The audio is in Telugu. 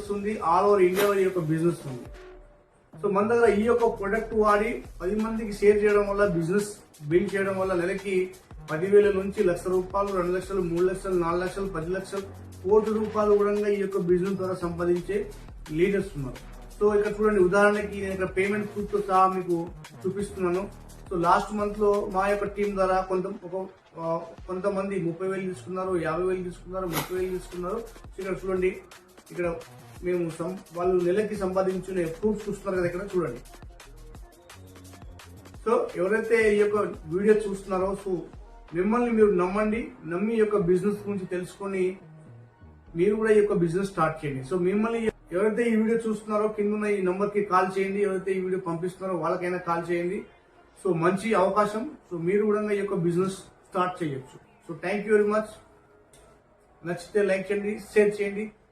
బిజినెస్ ఉంది. ఆల్ ఓవర్ ఇండియా ఈ యొక్క బిజినెస్ ఉంది. సో మన దగ్గర ఈ యొక్క ప్రొడక్ట్ వాడి పది మందికి షేర్ చేయడం వల్ల బిజినెస్ బిల్డ్ చేయడం వల్ల నెలకి పదివేల నుంచి లక్ష రూపాయలు రెండు లక్షలు మూడు లక్షలు నాలుగు లక్షలు పది లక్షలు కోటి రూపాయలు కూడా ఈ యొక్క బిజినెస్ ద్వారా సంపాదించే లీడర్స్ ఉన్నారు. సో ఇక్కడ చూడండి ఉదాహరణకి నేను ఇక్కడ పేమెంట్ ప్రూఫ్తో సహా మీకు చూపిస్తున్నాను. సో లాస్ట్ మంత్లో మా యొక్క టీం ద్వారా కొంత ఒక కొంతమంది ముప్పై వేలు తీసుకున్నారు యాభై వేలు తీసుకున్నారు ముప్పై వేలు తీసుకున్నారు. సో ఇక్కడ చూడండి ఇక్కడ మేము సం- వాళ్ళు నెలకి సంపాదించిన ప్రూఫ్ చూస్తున్నారు కదా ఇక్కడ చూడండి. సో ఎవరైతే ఈ యొక్క వీడియో చూస్తున్నారో సో మిమ్మల్ని మీరు నమ్మండి నమ్మి ఈ యొక్క బిజినెస్ గురించి తెలుసుకొని మీరు కూడా ఈ యొక్క బిజినెస్ స్టార్ట్ చేయండి. సో మిమ్మల్ని ఎవరైతే ఈ వీడియో చూస్తున్నారో కింద ఉన్న ఈ నంబర్కి కాల్ చేయండి ఎవరైతే ఈ వీడియో పంపిస్తున్నారో వాళ్ళకైనా కాల్ చేయండి. సో మంచి అవకాశం. సో మీరు కూడా ఈ యొక్క బిజినెస్ స్టార్ట్ చేయొచ్చు. So thank you very much నచ్చితే లైక్ చేయండి షేర్ చేయండి.